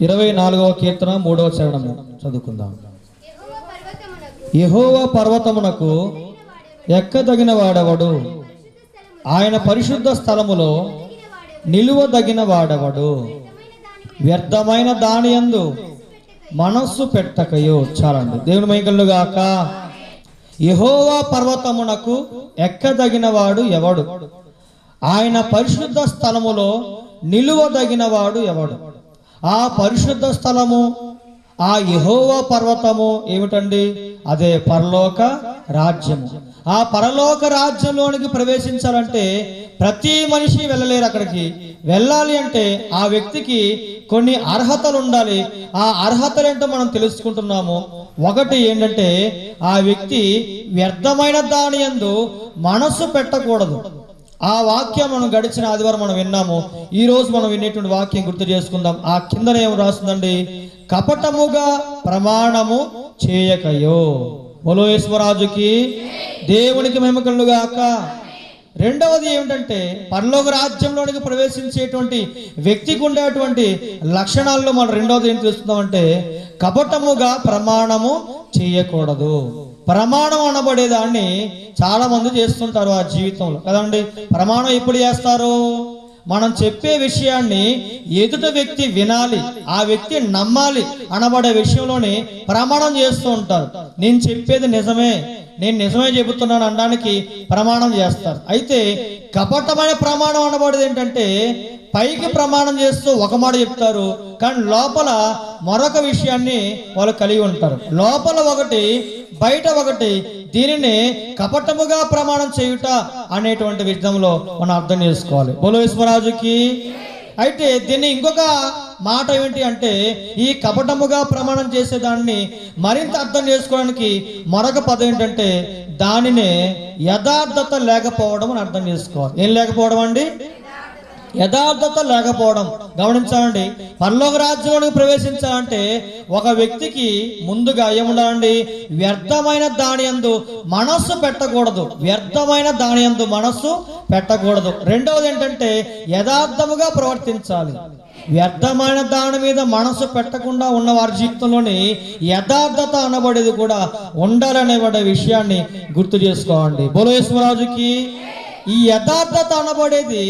ఇరవై నాలుగవ కీర్తన మూడవ చరణము. చదువుకుందాం. యెహోవా పర్వతమునకు పర్వతమునకు ఎక్కదగిన వాడవడు? ఆయన పరిశుద్ధ స్థలములో నిలువదగిన వాడెవడు? వ్యర్థమైన దాని యందు మనస్సు పెట్టకయో. చాలండి. దేవుని మైకళ్ళు గాక యహోవా పర్వతమునకు ఎక్కదగిన వాడు ఎవడు? ఆయన పరిశుద్ధ స్థలములో నిలువదగిన వాడు ఎవడు? ఆ పరిశుద్ధ స్థలము ఆ యహోవా పర్వతము ఏమిటండి? అదే పరలోక రాజ్యము. ఆ పరలోక రాజ్యంలోనికి ప్రవేశించాలంటే ప్రతి మనిషి వెళ్ళలేరు అక్కడికి. వెళ్ళాలి అంటే ఆ వ్యక్తికి కొన్ని అర్హతలు ఉండాలి. ఆ అర్హతలు ఏంటో మనం తెలుసుకుంటున్నాము. ఒకటి ఏంటంటే ఆ వ్యక్తి వ్యర్థమైన దాని యందు మనస్సు పెట్టకూడదు. ఆ వాక్యం మనం గడిచిన ఆదివారం మనం విన్నాము. ఈ రోజు మనం వినేటువంటి వాక్యం గుర్తు చేసుకుందాం. ఆ కిందన ఏం రాస్తుందండి? కపటముగా ప్రమాణము చేయకయో. బలో దేవునికి మేమకలుగాక రెండవది ఏమిటంటే పరలోక రాజ్యంలోనికి ప్రవేశించేటువంటి వ్యక్తికి ఉండేటువంటి లక్షణాల్లో మనం రెండవది ఏం తెలుస్తుందామంటే కపటముగా ప్రమాణము చేయకూడదు. ప్రమాణం అనబడేదాన్ని చాలా మంది చేస్తుంటారు ఆ జీవితంలో. కదండి? ప్రమాణం ఎప్పుడు చేస్తారు? మనం చెప్పే విషయాన్ని ఎదుట వ్యక్తి వినాలి ఆ వ్యక్తి నమ్మాలి అనబడే విషయంలోనే ప్రమాణం చేస్తూ ఉంటారు. నేను చెప్పేది నిజమే నేను నిజమే చెబుతున్నాను అనడానికి ప్రమాణం చేస్తారు. అయితే కపటమైన ప్రమాణం అనబడేది ఏంటంటే పైకి ప్రమాణం చేస్తూ ఒక మాట చెప్తారు కానీ లోపల మరొక విషయాన్ని వాళ్ళు కలిగి ఉంటారు. లోపల ఒకటి బయట ఒకటి దీనిని కపటముగా ప్రమాణం చేయుట అనేటువంటి విధంలో మనం అర్థం చేసుకోవాలి. బోలవేశ్వరాజుకి అయితే దీన్ని ఇంకొక మాట ఏంటి అంటే ఈ కపటముగా ప్రమాణం చేసేదాన్ని మరింత అర్థం చేసుకోవడానికి మరొక పదం ఏంటంటే దానినే యథార్థత లేకపోవడం అని అర్థం చేసుకోవాలి. ఏం లేకపోవడం అండి? యథార్థత లేకపోవడం. గమనించాలండి పరలోక రాజ్యంలోనికి ప్రవేశించాలంటే ఒక వ్యక్తికి ముందుగా ఏముండాలండి? వ్యర్థమైన దాని ఎందు మనస్సు పెట్టకూడదు. వ్యర్థమైన దాని యందు మనస్సు పెట్టకూడదు. రెండవది ఏంటంటే యథార్థముగా ప్రవర్తించాలి. వ్యర్థమైన దాని మీద మనసు పెట్టకుండా ఉన్న వారి జీవితంలోని యథార్థత అనబడేది కూడా ఉండాలనేబడే విషయాన్ని గుర్తు చేసుకోండి బోలేశ్వరాజుకి ఈ యథార్థత అనబడేది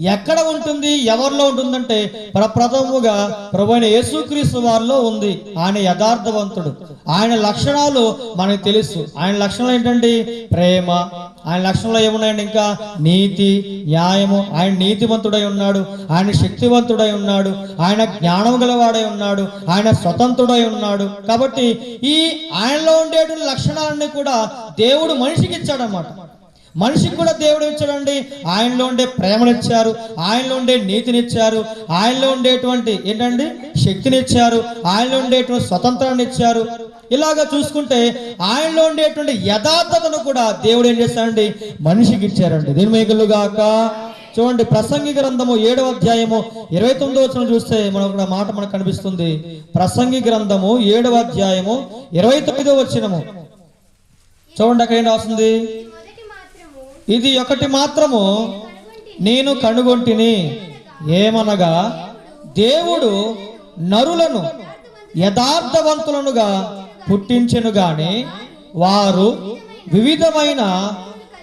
ఎక్కడ ఉంటుంది ఎవరిలో ఉంటుందంటే ప్రప్రథముగా ప్రభువైన యేసుక్రీస్తు వారిలో ఉంది. ఆయన యథార్థవంతుడు. ఆయన లక్షణాలు మనకు తెలుసు. ఆయన లక్షణాలు ఏంటండి? ప్రేమ. ఆయన లక్షణాలు ఏమున్నాయండి ఇంకా? నీతి న్యాయము. ఆయన నీతివంతుడై ఉన్నాడు. ఆయన శక్తివంతుడై ఉన్నాడు. ఆయన జ్ఞానం గలవాడై ఉన్నాడు. ఆయన స్వతంత్రుడై ఉన్నాడు. కాబట్టి ఈ ఆయనలో ఉండేటువంటి లక్షణాలన్నీ కూడా దేవుడు మనిషికి ఇచ్చాడన్నమాట. మనిషికి కూడా దేవుడు ఇచ్చాడండి. ఆయనలో ఉండే ప్రేమనిచ్చారు ఆయనలో ఉండే నీతినిచ్చారు ఆయనలో ఉండేటువంటి ఏంటండి? శక్తినిచ్చారు ఆయనలో ఉండేటువంటి స్వతంత్రాన్ని ఇచ్చారు. ఇలాగా చూసుకుంటే ఆయనలో ఉండేటువంటి యథార్థతను కూడా దేవుడు ఏం చేస్తాడండి? మనిషికి ఇచ్చారండి. దీని చూడండి ప్రసంగి గ్రంథము ఏడవ అధ్యాయము ఇరవై తొమ్మిదో వచ్చిన చూస్తే మనకు మాట మనకు కనిపిస్తుంది. ప్రసంగి గ్రంథము ఏడవ అధ్యాయము ఇరవై తొమ్మిదో వచ్చినము చూడండి అక్కడ ఏం రాస్తుంది? ఇది ఒకటి మాత్రము నేను కనుగొంటిని. ఏమనగా దేవుడు నరులను యథార్థవంతులనుగా పుట్టించెను గాని వారు వివిధమైన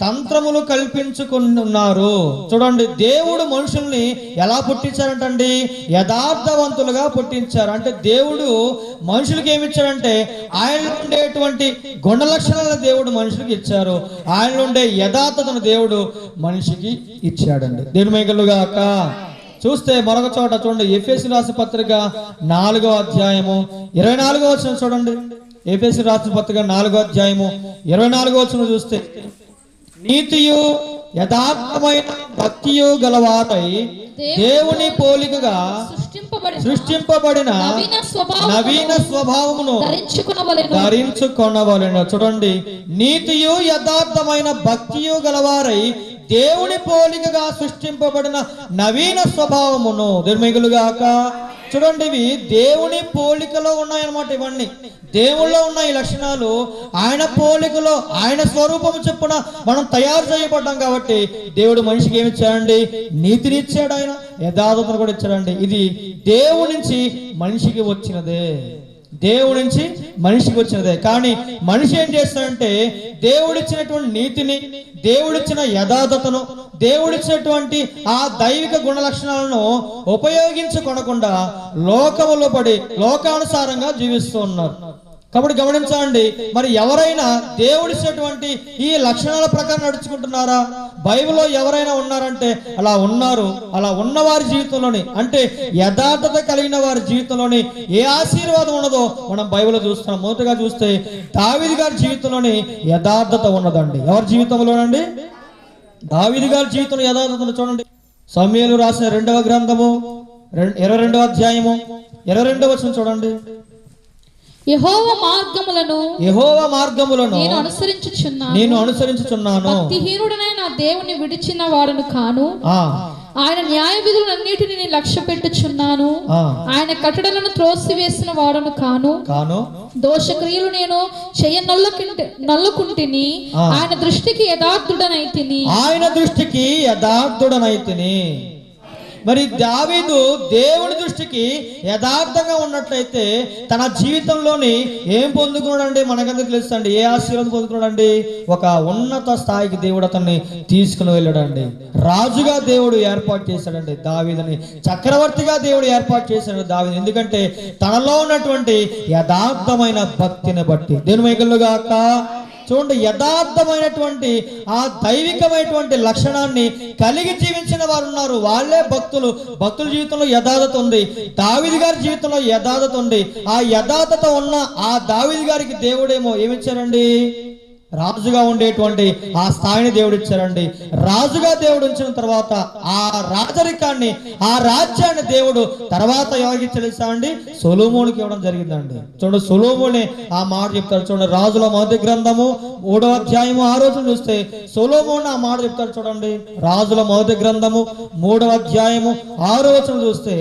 తంత్రములు కల్పించుకున్నారు చూడండి దేవుడు మనుషుల్ని ఎలా పుట్టించారంటండి? యథార్థవంతులుగా పుట్టించారు. అంటే దేవుడు మనుషులకి ఏమి ఇచ్చారంటే ఆయన ఉండేటువంటి గుణలక్షణాలను దేవుడు మనుషులకి ఇచ్చారు. ఆయన ఉండే యథార్థతను దేవుడు మనిషికి ఇచ్చాడండి. దేని మేకలుగాక చూస్తే మరొక చోట చూడండి ఎఫ్ఎసి రాసి పత్రిక నాలుగో అధ్యాయము ఇరవై నాలుగో వచ్చిన చూడండి. ఎఫ్ఎసి రాష్ట్ర పత్రిక నాలుగో అధ్యాయము ఇరవై నాలుగో వచ్చిన చూస్తే నీతియు యథార్థమైన భక్తియు గలవారై దేవుని పోలికగా సృష్టింపబడిన నవీన స్వభావం నవీన స్వభావమును ధరించుకునవలెను. ధరించుకొనవలెను. చూడండి నీతియు యథార్థమైన భక్తియు గలవారై దేవుని పోలికగా సృష్టింపబడిన నవీన స్వభావమును దుర్మిగులుగాక చూడండి ఇవి దేవుని పోలికలో ఉన్నాయన్నమాట ఇవన్నీ. దేవుళ్ళో ఉన్న ఈ లక్షణాలు. ఆయన పోలికలో ఆయన స్వరూపము చెప్పున మనం తయారు చేయబడ్డాం కాబట్టి దేవుడు మనిషికి ఏమి ఇచ్చాడండి? నీతిని ఇచ్చాడు ఆయన యథార్థతను కూడా ఇచ్చాడండి. ఇది దేవుడి నుంచి మనిషికి వచ్చినదే. దేవుడి నుంచి మనిషికి వచ్చినదే. కానీ మనిషి ఏం చేస్తాడంటే దేవుడిచ్చినటువంటి నీతిని దేవుడిచ్చిన యథార్థతను దేవుడిచ్చినటువంటి ఆ దైవిక గుణ లక్షణాలను ఉపయోగించుకొనకుండా లోకములో పడి లోకానుసారంగా జీవిస్తూ ఉన్నారు. కాబట్టి గమనించండి మరి ఎవరైనా దేవుడిచ్చినటువంటి ఈ లక్షణాల ప్రకారం నడుచుకుంటున్నారా? బైబిల్లో ఎవరైనా ఉన్నారంటే అలా ఉన్నారు అలా ఉన్న వారి జీవితంలోని అంటే యథార్థత కలిగిన వారి జీవితంలోని ఏ ఆశీర్వాదం ఉన్నదో మనం బైబిల్లో చూస్తున్నాం. మొదటగా చూస్తే దావిది గారి జీవితంలోని యథార్థత ఉన్నదండి. ఎవరి జీవితంలోనండి? దావిది గారి జీవితంలో యథార్థతను చూడండి. సమయలు రాసిన రెండవ గ్రంథము రెం- ఇరవై రెండవ అధ్యాయము ఇరవై రెండవ వచ్చిన చూడండి. యెహోవ మార్గములను యెహోవ మార్గములను నేను అనుసరించుచున్నాను. నేను అనుసరించుచున్నాను. భక్తిహీనుడనైన దేవుని విడిచిన వాడును కాను. ఆయన న్యాయ విధులన్నిటిని నేను లక్ష్య పెట్టుచున్నాను. ఆయన కట్టడలను త్రోసివేసిన వాడును కాను. కాను. దోషక్రియలు నేను చెయ్య నొల్లకుంటి నొల్లకుంటిని. ఆయన దృష్టికి యథార్థుడనైతిని ఆయన దృష్టికి యథార్థుడనైతిని మరి దావీదు దేవుని దృష్టికి యథార్థంగా ఉన్నట్లయితే తన జీవితంలోని ఏం పొందుకున్నాడండి? మనకందరికి తెలుసండి? ఏ ఆశీర్వాదం పొందుకున్నాడండి? ఒక ఉన్నత స్థాయికి దేవుడు అతన్ని తీసుకుని వెళ్ళాడండి. రాజుగా దేవుడు ఏర్పాటు చేశాడండి దావీదని. చక్రవర్తిగా దేవుడు ఏర్పాటు చేశాడు దావీదు ఎందుకంటే తనలో ఉన్నటువంటి యథార్థమైన భక్తిని బట్టి. దేని మైకల్లుగాక చూడండి యథార్థమైనటువంటి ఆ దైవికమైనటువంటి లక్షణాన్ని కలిగి జీవించిన వారు ఉన్నారు. వాళ్ళే భక్తులు. భక్తుల జీవితంలో యథార్థత ఉంది. దావిది గారి జీవితంలో యథార్థత ఉంది. ఆ యథార్థత ఉన్న ఆ దావిది గారికి దేవుడేమో ఏమిచ్చారండి? రాజుగా ఉండేటువంటి ఆ స్థాయిని దేవుడు ఇచ్చారండి రాజుగా దేవుడు ఉంచిన తర్వాత ఆ రాజరికాన్ని ఆ రాజ్యాన్ని దేవుడు తర్వాత ఎవరికి తెలుసా అండి సొలోమోనికి ఇవ్వడం జరిగిందండి. చూడండి సొలోమోనే ఆ మాట చెప్తారు చూడండి రాజుల మొదటి గ్రంథము మూడో అధ్యాయము ఆ రోజు చూస్తే సులోమును ఆ మాట చెప్తారు చూడండి. రాజుల మొదటి గ్రంథము మూడవ అధ్యాయము ఆరో వచనం చూస్తే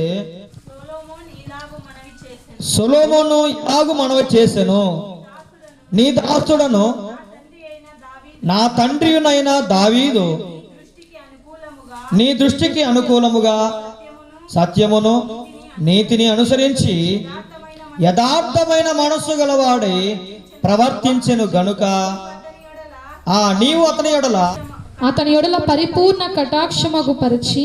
సొలోమోను ఇలాగు మనవి చేశాను నీ దాసుడను నా తండ్రియునైన దావీదు నీ దృష్టికి అనుకూలముగా సత్యమును నీతిని అనుసరించి యథార్థమైన మనస్సు గలవాడై ప్రవర్తించెను గనుక. ఆ నీవు అతని ఎడల అతని యొడల పరిపూర్ణ కటాక్షమగు పరిచి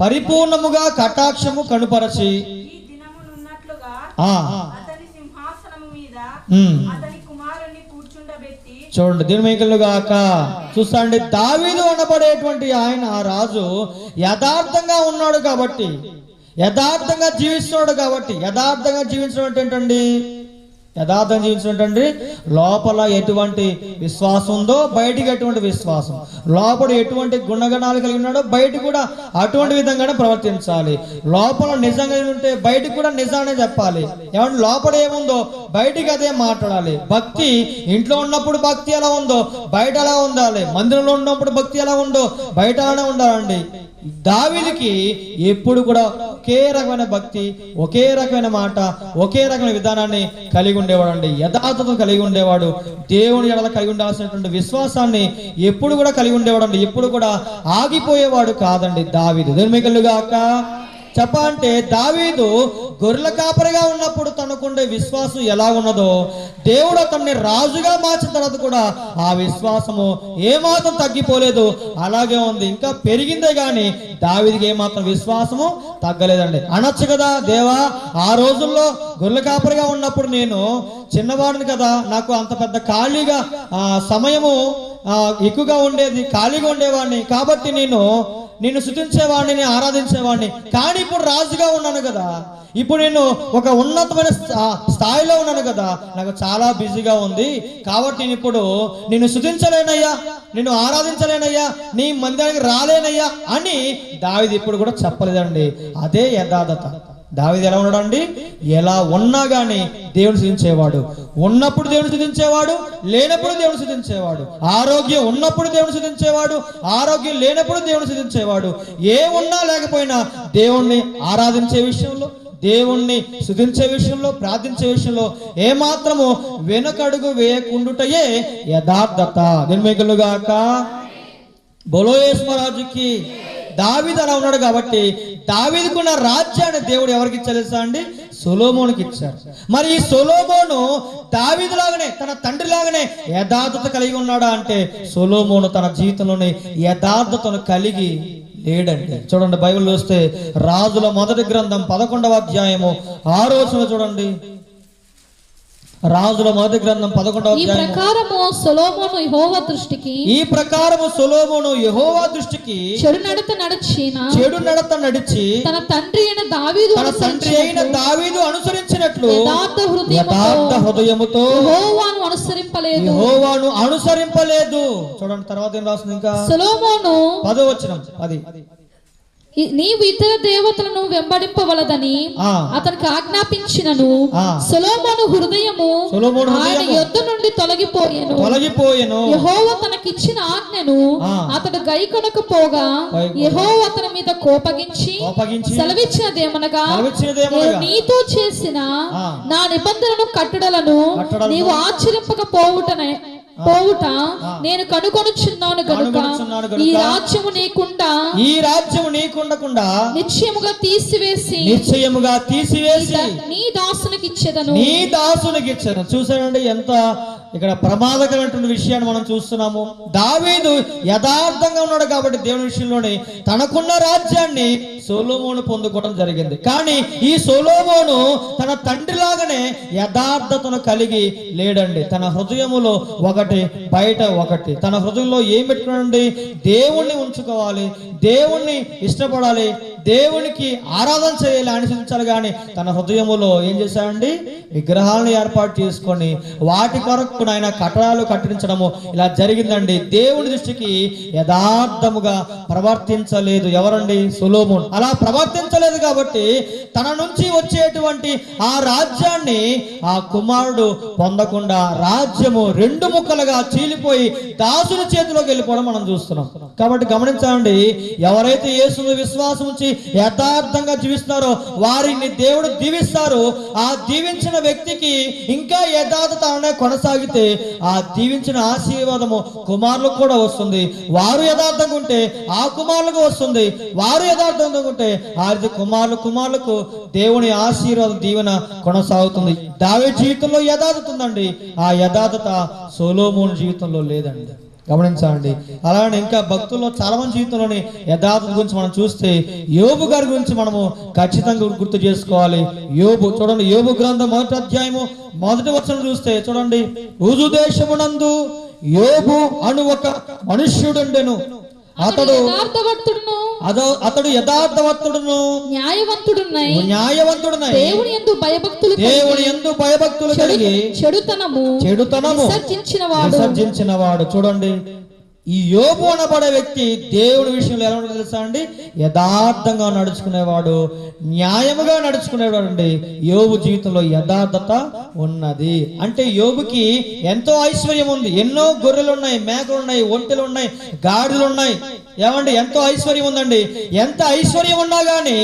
పరిపూర్ణముగా కటాక్షము కనుపరచి. ఆ. సింహాసనము మీద కూర్చుండబెట్టి మేకలు దినమేకలుగాక చూస్తాండి దావీదు అనబడేటువంటి ఆయన ఆ రాజు యథార్థంగా ఉన్నాడు కాబట్టి యథార్థంగా జీవిస్తున్నాడు కాబట్టి యథార్థంగా జీవించడం ఏంటండి? యథార్థం జీవించినటువంటి లోపల ఎటువంటి విశ్వాసం ఉందో బయటికి ఎటువంటి విశ్వాసం? లోపల ఎటువంటి గుణగణాలు కలిగి ఉన్నాడో బయట కూడా అటువంటి విధంగానే ప్రవర్తించాలి. లోపల నిజంగా ఉంటే బయటకు కూడా నిజాన్ని చెప్పాలి. ఏమంటే లోపల ఏముందో బయటికి అదే మాట్లాడాలి. భక్తి ఇంట్లో ఉన్నప్పుడు భక్తి ఎలా ఉందో బయట ఎలా ఉండాలి? మందిరంలో ఉన్నప్పుడు భక్తి ఎలా ఉందో బయట అలానే ఉండాలండి. దావిదికి ఎప్పుడు కూడా ఒకే రకమైన భక్తి ఒకే రకమైన మాట ఒకే రకమైన విధానాన్ని కలిగి ఉండేవాడు అండి యథార్థతను కలిగి ఉండేవాడు. దేవుని ఎడల కలిగి ఉండాల్సినటువంటి విశ్వాసాన్ని ఎప్పుడు కూడా కలిగి ఉండేవాడు అండి ఎప్పుడు కూడా ఆగిపోయేవాడు కాదండి దావీదు. ధర్మికలుగాక చెప్పంటే దావీదు గొర్రెల కాపరిగా ఉన్నప్పుడు తనకుండే విశ్వాసం ఎలా ఉన్నదో దేవుడు అతన్ని రాజుగా మార్చిన తర్వాత కూడా ఆ విశ్వాసము ఏమాత్రం తగ్గిపోలేదు. అలాగే ఉంది. ఇంకా పెరిగిందే కానీ దావీదికి ఏమాత్రం విశ్వాసము తగ్గలేదండి. అనొచ్చు కదా దేవా ఆ రోజుల్లో గొర్రెల కాపరిగా ఉన్నప్పుడు నేను చిన్నవాడిని కదా నాకు అంత పెద్ద ఖాళీగా సమయము ఎక్కువగా ఉండేది ఖాళీగా ఉండేవాడిని. కాబట్టి నేను నిన్ను శుతించేవాడిని నేను ఆరాధించేవాడిని. కానీ ఇప్పుడు రాజుగా ఉన్నాను కదా. ఇప్పుడు నేను ఒక ఉన్నతమైన స్థాయిలో ఉన్నాను కదా. నాకు చాలా బిజీగా ఉంది. కాబట్టి నేను ఇప్పుడు నిన్ను శుతించలేనయ్యా. నిన్ను ఆరాధించలేనయ్యా. నీ మందిరానికి రాలేనయ్యా అని దావిది ఇప్పుడు కూడా చెప్పలేదండి. అదే యథార్థత. దావిది ఎలా ఉన్నాడండి? ఎలా ఉన్నా కానీ దేవుని స్థుతించేవాడు ఉన్నప్పుడు దేవుని స్థుతించేవాడు లేనప్పుడు దేవుని స్థుతించేవాడు ఆరోగ్యం ఉన్నప్పుడు దేవుని స్థుతించేవాడు ఆరోగ్యం లేనప్పుడు దేవుని స్థుతించేవాడు ఏ ఉన్నా లేకపోయినా దేవుణ్ణి ఆరాధించే విషయంలో దేవుణ్ణి సుధించే విషయంలో ప్రార్థించే విషయంలో ఏ మాత్రము వెనుకడుగు వేయకుండుటయే యథార్థత. నిర్మికులుగాక బొలోయేశ్వరాజుకి దావీదు అలా ఉన్నాడు కాబట్టి దావీదుకున్న రాజ్యాన్ని దేవుడు ఎవరికి ఇచ్చారు తెలుసా అండి? సొలోమోనుకి ఇచ్చారు మరి ఈ సొలోమోను దావీదు లాగానే తన తండ్రి లాగానే యథార్థత కలిగి ఉన్నాడా అంటే సొలోమోను తన జీవితంలోనే యథార్థతను కలిగి లేడండి. చూడండి బైబిల్ చూస్తే రాజుల మొదటి గ్రంథం పదకొండవ అధ్యాయము ఆరో చూడండి. రాజుల మొదటి గ్రంథం పదకొండవ ఈ ప్రకారము సొలోమోను యెహోవా దృష్టికి ఈ ప్రకారము సొలోమోను యెహోవా దృష్టికి చెడు నడత నడిచిన చెడు నడత నడిచి తన తండ్రి అయిన దావీదు తన తండ్రి అయిన దావీదు అనుసరించినట్లు యథార్థ యథార్థ హృదయముతో హృదయముతో యెహోవాను అనుసరింపలేదు. యెహోవాను అనుసరింపలేదు. చూడండి తర్వాత ఏం రాస్తుంది ఇంకా? సొలోమోను పదో వచ్చిన అది. నీవు ఇతర దేవతలను వెంబడింపవలదని అతనికి ఆజ్ఞాపించినను. సొలోమోను హృదయము ఆయన యొద్ద నుండి తొలగిపోయెను తొలగిపోయెను యెహోవ తనకిచ్చిన ఆజ్ఞను. అతడు గైకొనకపోగా గైకొనక- యెహోవ అతని మీద కోపగించి సెలవిచ్చినదేమనగా నీతో చేసిన. నా నిబంధనను కట్టడలను కట్టడలను నీవు ఆచరింపకపోవుటనే పోవుట నేను కనుగొనుచున్నాను గనుక ఈ రాజ్యము నీకుండా ఈ రాజ్యం నీకుండకుండా నిశ్చయముగా తీసివేసి నిశ్చయముగా తీసివేసి నీ దాసునికి ఇచ్చేదను నీ దాసునికి ఇచ్చాను చూసానండి ఎంత ఇక్కడ ప్రమాదకరమైనటువంటి విషయాన్ని మనం చూస్తున్నాము. దావీదు యథార్థంగా ఉన్నాడు కాబట్టి దేవుని విషయంలోనే తనకున్న రాజ్యాన్ని సోలోమోను పొందుకోవడం జరిగింది. కానీ ఈ సోలోమోను తన తండ్రిలాగానే యథార్థతను కలిగి లేడండి. తన హృదయములో ఒకటి బయట ఒకటి. తన హృదయంలో ఏం పెట్టుకున్నాడండి? దేవుణ్ణి ఉంచుకోవాలి. దేవుణ్ణి ఇష్టపడాలి. దేవునికి ఆరాధన చేయాలి అనుసరించాలి కానీ తన హృదయములో ఏం చేశాడండి? విగ్రహాలను ఏర్పాటు చేసుకొని వాటి కొరకు ఆయన కట్టడాలు కట్టించడము ఇలా జరిగిందండి. దేవుని దృష్టికి యథార్థముగా ప్రవర్తించలేదు ఎవరండి? సులోమున్. అలా ప్రవర్తించలేదు కాబట్టి తన నుంచి వచ్చేటువంటి ఆ రాజ్యాన్ని ఆ కుమారుడు పొందకుండా రాజ్యము రెండు ముక్కలుగా చీలిపోయి దాసుని చేతిలోకి వెళ్ళిపోవడం మనం చూస్తున్నాం. కాబట్టి గమనించండి ఎవరైతే యేసును విశ్వాసం ఉంచి యథార్థంగా జీవిస్తున్నారో. వారిని దేవుడు దీవిస్తారు. ఆ దీవించిన వ్యక్తికి ఇంకా యథార్థత అనే కొనసాగితే ఆ దీవించిన ఆశీర్వాదము కుమారులకు కూడా వస్తుంది. వారు యథార్థంగా ఉంటే ఆ కుమారులకు వస్తుంది. వారు యథార్థంగా ఉంటే ఆది కుమారులు కుమారులకు దేవుని ఆశీర్వాదం దీవెన కొనసాగుతుంది. దావే జీవితంలో యథార్థత ఉందండి. ఆ యథార్థత సోలోమోన్ జీవితంలో లేదండి. గమనించండి. అలానే ఇంకా భక్తుల్లో చాలా మంది జీవితంలోని యథార్థత గురించి మనం చూస్తే యోబు గారి గురించి మనము ఖచ్చితంగా గుర్తు చేసుకోవాలి. యోబు చూడండి యోబు గ్రంథం మొదటి అధ్యాయము మొదటి వచనం చూస్తే చూడండి ఉజు దేశమునందు యోబు అను ఒక మనుష్యుడుండెను. అతడు అదో అతడు యథార్థవంతుడును. న్యాయవంతుడున్నై. న్యాయవంతుడునై దేవుని ఎందు భయభక్తులు దేవుని ఎందు భయభక్తులు కలిగి చెడుతనము చెడుతనము. విసర్జించిన వాడు విసర్జించిన వాడు చూడండి. ఈ యోబు అనబడే వ్యక్తి దేవుడి విషయంలో ఎలా ఉండదు తెలుసా అండి? యథార్థంగా నడుచుకునేవాడు న్యాయముగా నడుచుకునేవాడు అండి యోబు జీవితంలో యథార్థత ఉన్నది. అంటే యోబుకి ఎంతో ఐశ్వర్యం ఉంది. ఎన్నో గొర్రెలు ఉన్నాయి మేకలు ఉన్నాయి ఒంటెలు ఉన్నాయి గాడిలు ఉన్నాయి ఏమండి? ఎంతో ఐశ్వర్యం ఉందండి. ఎంత ఐశ్వర్యం ఉన్నా కానీ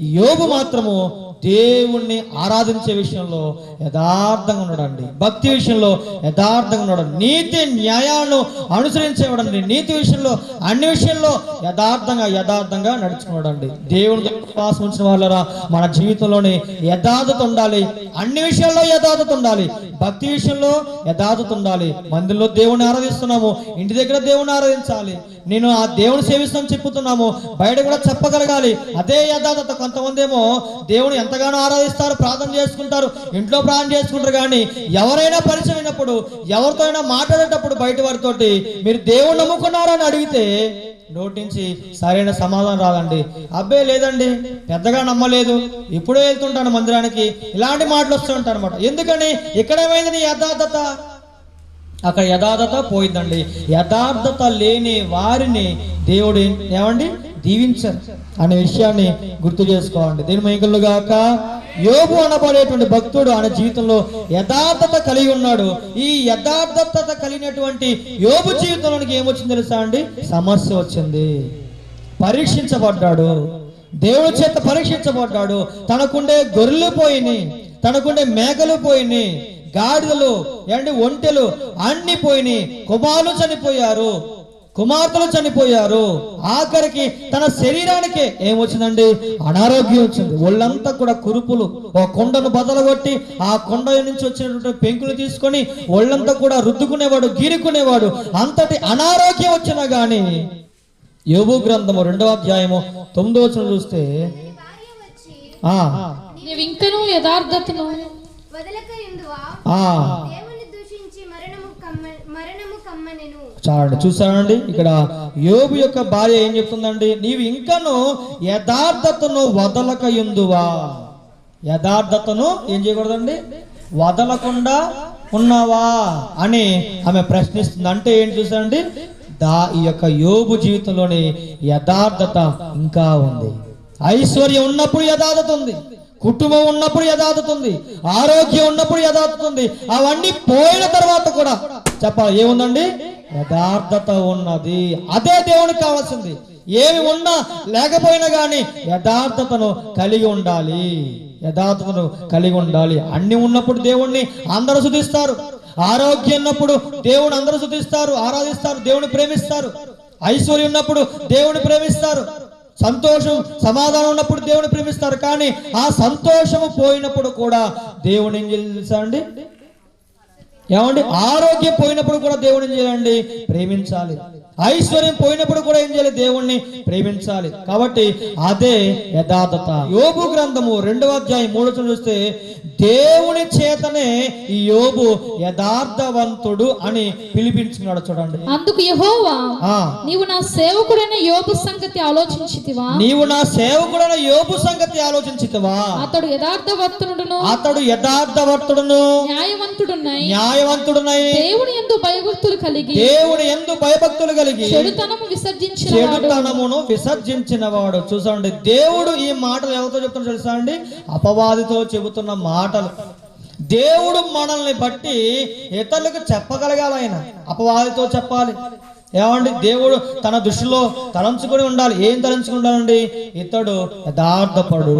యోబు మాత్రము దేవుణ్ణి ఆరాధించే విషయంలో యథార్థంగా ఉన్నాడండి. భక్తి విషయంలో యథార్థంగా ఉన్నాడు. నీతి న్యాయాలను అనుసరించేవాడండి. నీతి విషయంలో అన్ని విషయంలో యథార్థంగా యథార్థంగా నడుచుకున్నాడండి. దేవుని విశ్వాసం ఉంచిన వాళ్ళరా మన జీవితంలోనే యథార్థత ఉండాలి. అన్ని విషయాల్లో యథార్థత ఉండాలి. భక్తి విషయంలో యథార్థత ఉండాలి. మందిలో దేవుని ఆరాధిస్తున్నాము. ఇంటి దగ్గర దేవుని ఆరాధించాలి. నేను ఆ దేవుని సేవిస్తాను చెప్పుతున్నాము. బయట కూడా చెప్పగలగాలి. అదే యథార్థత. కొంతమంది ఏమో దేవుని ఎంతగానో ఆరాధిస్తారు ప్రార్థన చేసుకుంటారు ఇంట్లో ప్రార్థన చేసుకుంటారు కానీ ఎవరైనా పరిచయం అయినప్పుడు ఎవరితో అయినా మాట్లాడేటప్పుడు బయట వారితోటి మీరు దేవుని నమ్ముకున్నారని అడిగితే నోటి నుంచి సరైన సమాధానం రాదండి. అబ్బే లేదండి. పెద్దగా నమ్మలేదు. ఇప్పుడే వెళ్తుంటాను మందిరానికి. ఇలాంటి మాటలు వస్తూ ఉంటాను అనమాట ఎందుకని ఇక్కడేమైంది నీ యథార్థత? అక్కడ యథార్థత పోయిందండి. యథార్థత లేని వారిని దేవుడు ఏమండి? దీవించరు అనే విషయాన్ని గుర్తు చేసుకోవాలండి దీని మైకులు గాక యోగు అనబడేటువంటి భక్తుడు ఆయన జీవితంలో యథార్థత కలిగి ఉన్నాడు. ఈ యథార్థత కలిగినటువంటి యోగు జీవితంలోనికి ఏమొచ్చింది తెలుసా అండి? సమస్య వచ్చింది. పరీక్షించబడ్డాడు. దేవుడి చేత పరీక్షించబడ్డాడు. తనకుండే గొర్రెలు పోయినాయి. తనకుండే మేకలు పోయినాయి. గాడిదలు ఏంటి ఒంటెలు అన్ని పోయినాయి. కుమారులు చనిపోయారు. కుమార్తెలు చనిపోయారు. ఆఖరికి తన శరీరానికే ఏమొచ్చిందండి? అనారోగ్యం వచ్చింది. ఒళ్ళంతా కూడా కురుపులు. ఒక కొండను బదలగొట్టి ఆ కొండ నుంచి వచ్చినటువంటి పెంకులు తీసుకొని ఒళ్ళంతా కూడా రుద్దుకునేవాడు గీరుకునేవాడు. అంతటి అనారోగ్యం వచ్చినా గాని యోగు గ్రంథము రెండవ అధ్యాయము తొమ్మిదో వచనం చూస్తే ఇంకనూ యథార్థతను చాలండి చూసానండి ఇక్కడ యోబు యొక్క భార్య ఏం చెప్తుందండి? నీవు ఇంకను యథార్థతను వదలక ఎందువా యథార్థతను ఏం చేయకూడదండి? వదలకుండా ఉన్నావా? అని ఆమె ప్రశ్నిస్తుంది. అంటే ఏంటి చూసానండి దా ఈ యొక్క యోబు జీవితంలోని యథార్థత ఇంకా ఉంది. ఐశ్వర్యం ఉన్నప్పుడు యథార్థత ఉంది. కుటుంబం ఉన్నప్పుడు యథార్థతుంది ఆరోగ్యం ఉన్నప్పుడు యథార్థతుంది అవన్నీ పోయిన తర్వాత కూడా చెప్పాలి. ఏముందండి? యథార్థత ఉన్నది. అదే దేవునికి కావాల్సింది. ఏమి ఉన్నా లేకపోయినా కానీ యథార్థతను కలిగి ఉండాలి. యథార్థతను కలిగి ఉండాలి. అన్ని ఉన్నప్పుడు దేవుణ్ణి అందరూ శుతిస్తారు ఆరోగ్యం ఉన్నప్పుడు దేవుని అందరూ శుతిస్తారు ఆరాధిస్తారు. దేవుని ప్రేమిస్తారు. ఐశ్వర్యం ఉన్నప్పుడు దేవుని ప్రేమిస్తారు. సంతోషం సమాధానం ఉన్నప్పుడు దేవుని ప్రేమిస్తారు. కానీ ఆ సంతోషము పోయినప్పుడు కూడా దేవుని ఏం చేయాలి తెలుసా అండి? ఏమండి? ఆరోగ్యం పోయినప్పుడు కూడా దేవుని ఏం చేయాలండి ప్రేమించాలి. ఐశ్వర్యం పోయినప్పుడు కూడా ఏం చేయాలి దేవుణ్ణి ప్రేమించాలి. కాబట్టి అదే యథార్థత. యోగు గ్రంథము రెండవ అధ్యాయం మూడో చూస్తే దేవుని చేతనే ఈ యోబు యథార్థవంతుడు అని పిలిపించుకున్నాడు చూడండి. అందుకు యెహోవా నీవు నా సేవకుడైన యోబు సంగతి ఆలోచించితివా? నీవు నా సేవకుడైన యోబు సంగతి ఆలోచించితవా? అతడు యథార్థవర్తనుడును అతడు యథార్థవర్తుడును. న్యాయవంతుడునై. న్యాయవంతుడునై. దేవుని ఎందు భయభక్తులు కలిగి. దేవుని ఎందు భయభక్తులు కలిగి. చెడుతనము విసర్జించిన చెడుతనమును విసర్జించిన వాడు. చూసండి దేవుడు ఈ మాటలు ఎవరితో చెప్తున్నా తెలుసా అండి? అపవాదితో చెబుతున్న మాటలు. దేవుడు మనల్ని బట్టి ఇతరులకు చెప్పగలగాలి ఆయన. అపవాదితో చెప్పాలి. ఏమండి? దేవుడు తన దృష్టిలో తలంచుకొని ఉండాలి. ఏం తలంచుకుని ఉండాలండి ఇతడు యథార్థపడు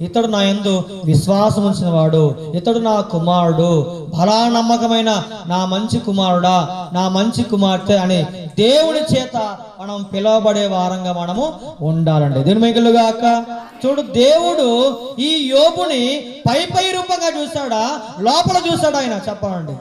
ఇతడు నా ఎందు విశ్వాసం ఉంచిన వాడు ఇతడు నా కుమారుడు. బలా నమ్మకమైన నా మంచి కుమారుడా నా మంచి కుమార్తె అని దేవుడి చేత మనం పిలువబడే వారంగా మనము ఉండాలండి. దీని మిగులుగా అక్క చూడు దేవుడు ఈ యోబుని పై పై రూపంగా చూశాడా? లోపల చూశాడా ఆయన? చెప్పండి.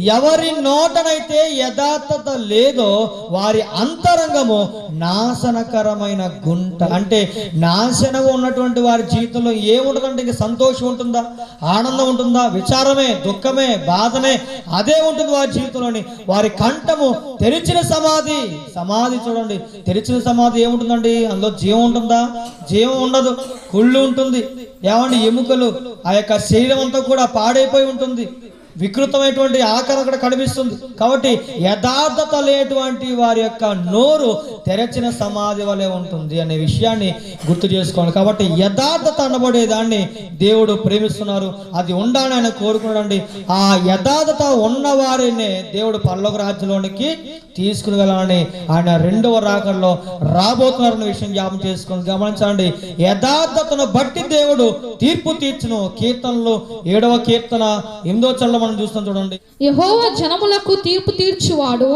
ఎవరి నోటనైతే యథార్థత లేదో వారి అంతరంగము నాశనకరమైన గుంట. అంటే నాశనము ఉన్నటువంటి వారి జీవితంలో ఏముంటుందంటే ఇంక సంతోషం ఉంటుందా? ఆనందం ఉంటుందా? విచారమే దుఃఖమే బాధనే అదే ఉంటుంది వారి జీవితంలోని. వారి కంఠము తెరిచిన సమాధి సమాధి చూడండి. తెరిచిన సమాధి ఏముంటుందండి? అందులో జీవం ఉంటుందా? జీవం ఉండదు. కుళ్ళు ఉంటుంది. ఏమండి? ఎముకలు. ఆ యొక్క శరీరం అంతా కూడా పాడైపోయి ఉంటుంది. వికృతమైనటువంటి ఆకారం అక్కడ కనిపిస్తుంది. కాబట్టి యథార్థత లేటువంటి వారి యొక్క నోరు తెరచిన సమాధి వలె ఉంటుంది అనే విషయాన్ని గుర్తు చేసుకోవాలి. కాబట్టి యథార్థత అనబడే దాన్ని దేవుడు ప్రేమిస్తున్నారు. అది ఉండాలని ఆయన కోరుకున్నాడండి. ఆ యథార్థత ఉన్న వారినే దేవుడు పరలోక రాజ్యంలోనికి తీసుకుని వెళ్ళాలని ఆయన రెండవ రాకల్లో రాబోతున్నారన్న విషయం జ్ఞాపం చేసుకుని గమనించండి. యథార్థతను బట్టి దేవుడు తీర్పు తీర్చును. కీర్తనలు ఏడవ కీర్తన ఎనిమిదో చల్ల మనం చూస్తాం చూడండి. యెహోవా జనములకు తీర్పు తీర్చువాడు.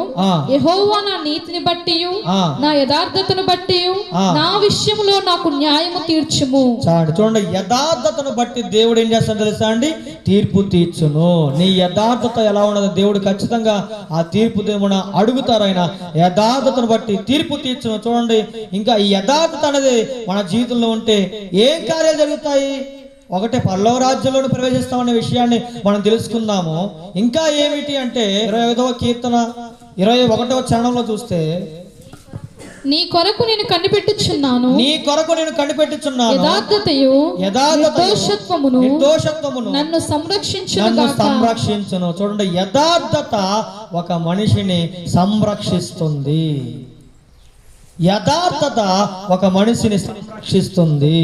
యెహోవా నా నీతిని బట్టి. నా యథార్థతను బట్టి. నా విషయములో నాకు న్యాయము తీర్చుము. చాలండి చూడండి యథార్థతను బట్టి దేవుడు ఏం చేస్తాడు తెలుసా అండి? తీర్పు తీర్చును. నీ యథార్థత ఎలా ఉన్నదో దేవుడు ఖచ్చితంగా ఆ తీర్పు దేవుడు అడుగుతారు ఆయన. యథార్థతను బట్టి తీర్పు తీర్చును. చూడండి ఇంకా ఈ యథార్థత అనేది మన జీవితంలో ఉంటే ఏం కార్యాలు జరుగుతాయి? ఒకటే పల్లవ రాజ్యంలోని ప్రవేశిస్తామనే విషయాన్ని మనం తెలుసుకుందాము. ఇంకా ఏమిటి అంటే ఇరవై ఐదవ కీర్తన ఇరవై ఒకటవ చరణంలో చూస్తే నీ కొరకు నేను కనిపెట్టుచున్నాను. నీ కొరకు నేను కనిపెట్టుచున్నాను. యథార్థతయు నిర్దోషత్వమును నిర్దోషత్వమును నన్ను సంరక్షించును నన్ను సంరక్షించును. చూడండి యథార్థత ఒక మనిషిని సంరక్షిస్తుంది. యథార్థత ఒక మనిషిని సంరక్షిస్తుంది.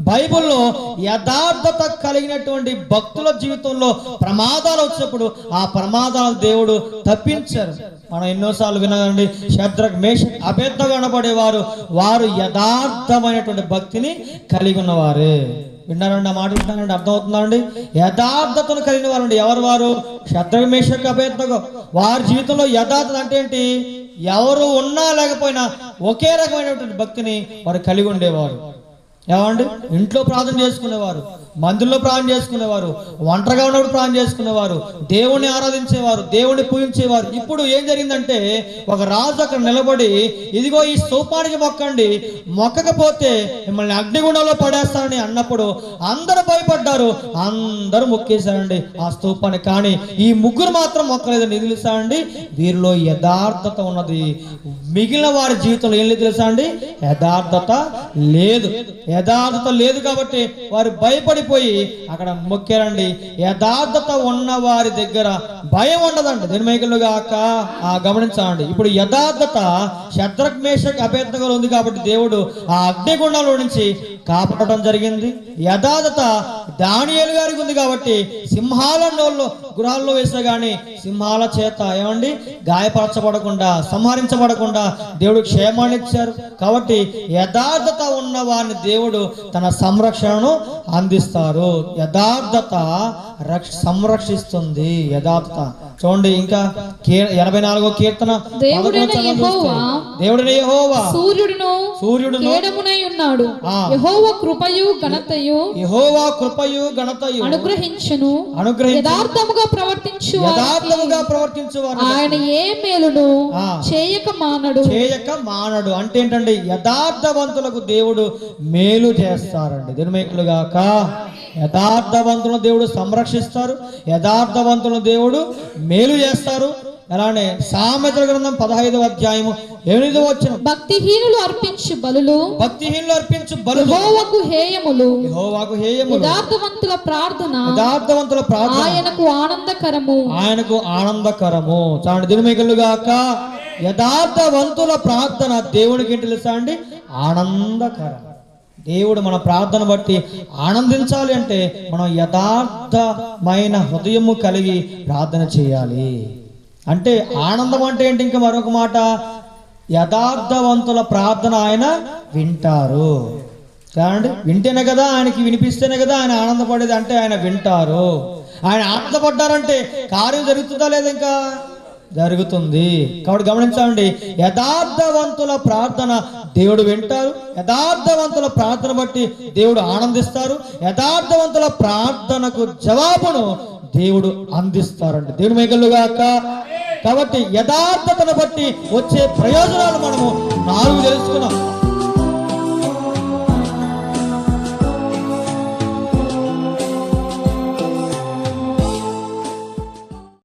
బైబిల్లో యథార్థత కలిగినటువంటి భక్తుల జీవితంలో ప్రమాదాలు వచ్చినప్పుడు ఆ ప్రమాదాలు దేవుడు తప్పించారు. మనం ఎన్నోసార్లు వినాలండి శత్రక్ మేష అభేద్దగా కనబడేవారు వారు యథార్థమైనటువంటి భక్తిని కలిగి ఉన్నవారే. విన్నారండి ఆ మాట విన్నారండి? అర్థమవుతుందా అండి? యథార్థతను కలిగిన వారు ఎవరు వారు? శత్రుమేషకు మేషక్ వారి జీవితంలో యథార్థత అంటే ఏంటి? ఎవరు ఉన్నా లేకపోయినా ఒకే రకమైనటువంటి భక్తిని వారు కలిగి ఉండేవారు. ఏమండి? ఇంట్లో ప్రార్థన చేసుకునేవారు. మందుల్లో ప్రాణం చేసుకునేవారు ఒంటరిగా ఉన్నప్పుడు ప్రాణం చేసుకునేవారు దేవుణ్ణి ఆరాధించేవారు దేవుణ్ణి పూజించేవారు. ఇప్పుడు ఏం జరిగిందంటే ఒక రాజు అక్కడ నిలబడి ఇదిగో ఈ స్తూపానికి మొక్కండి మొక్కకపోతే మిమ్మల్ని అగ్నిగుండంలో పడేస్తానని అన్నప్పుడు అందరూ భయపడ్డారు. అందరూ మొక్కేశారండి ఆ స్తూపాన్ని కానీ ఈ ముగ్గురు మాత్రం మొక్కలేదని తెలుసా అండి? వీరిలో యథార్థత ఉన్నది. మిగిలిన వారి జీవితంలో ఏం లేదు తెలుసా అండి? యథార్థత లేదు. యథార్థత లేదు కాబట్టి వారు భయపడి పడిపోయి అక్కడ మొక్కారండి. యథార్థత ఉన్న వారి దగ్గర భయం ఉండదండి. నిర్మయకులు గాక ఆ గమనించండి ఇప్పుడు యథార్థత శత్రక్ మేషక్ అభ్యర్థకలు ఉంది కాబట్టి దేవుడు ఆ అగ్నిగుండంలో నుంచి కాపాడటం జరిగింది. యథార్థత దానియలు గారికి ఉంది కాబట్టి సింహాల నోళ్ళు గృహాల్లో వేసినా కానీ సింహాల చేత ఏమండి? గాయపరచబడకుండా సంహరించబడకుండా దేవుడు క్షేమాన్ని ఇచ్చారు. కాబట్టి యథార్థత ఉన్న వారిని దేవుడు తన సంరక్షణను అందిస్తారు. యథార్థత రక్ష సంరక్షిస్తుంది యథార్థత. చూడండి ఇంకా ఎనభై నాలుగో కీర్తన దేవుడైన యెహోవా దేవుడైన యెహోవా సూర్యుడును సూర్యుడును కేడమునై ఉన్నాడు. ఆ. యెహోవ కృపయు ఘనతయు యెహోవా కృపయు ఘనతయు అనుగ్రహించును. అనుగ్రహించు యథార్థముగా ప్రవర్తించు యథార్థముగా ఆయన ఏ మేలును. చేయక మానడు. చేయక మానడు. అంటే ఏంటండి? యథార్థవంతులకు దేవుడు మేలు చేస్తారండి. దినమేకులుగాక యథార్థవంతులను దేవుడు సంరక్షిస్తారు. యథార్థవంతులను దేవుడు మేలు చేస్తారు. అలానే సామెతల గ్రంథం పదహైదవ అధ్యాయము ఎనిమిదవ వచ్చిన భక్తిహీనులు అర్పించు బలులు భక్తిహీనులు అర్పించు బలు యెహోవకు హేయములు యెహోవాకు హేయములు. యథార్థవంతుల ప్రార్థన యథార్థవంతుల ప్రార్థన. ఆయనకు ఆనందకరము. ఆయనకు ఆనందకరము. చాండి దినమిగలుగాక యథార్థవంతుల ప్రార్థన దేవునికి ఏంటి తెలుసా అండి? ఆనందకరం. దేవుడు మన ప్రార్థన బట్టి ఆనందించాలి అంటే మనం యథార్థమైన హృదయము కలిగి ప్రార్థన చేయాలి. అంటే ఆనందం అంటే ఏంటి? ఇంకా మరొక మాట. యథార్థవంతుల ప్రార్థన ఆయన వింటారు. కాదండి? వింటేనే కదా ఆయనకి వినిపిస్తేనే కదా ఆయన ఆనందపడేది అంటే ఆయన వింటారు. ఆయన ఆనందపడ్డారంటే కార్యం జరుగుతుందా లేదా ఇంకా? జరుగుతుంది. కాబట్టి గమనించండి యథార్థవంతుల ప్రార్థన దేవుడు వింటారు. యథార్థవంతుల ప్రార్థన బట్టి దేవుడు ఆనందిస్తారు. యథార్థవంతుల ప్రార్థనకు జవాబును దేవుడు అందిస్తారండి. దేవుడు మేకలుగాక కాబట్టి యథార్థతను బట్టి వచ్చే ప్రయోజనాలు మనము నాలుగు తెలుసుకున్నాం.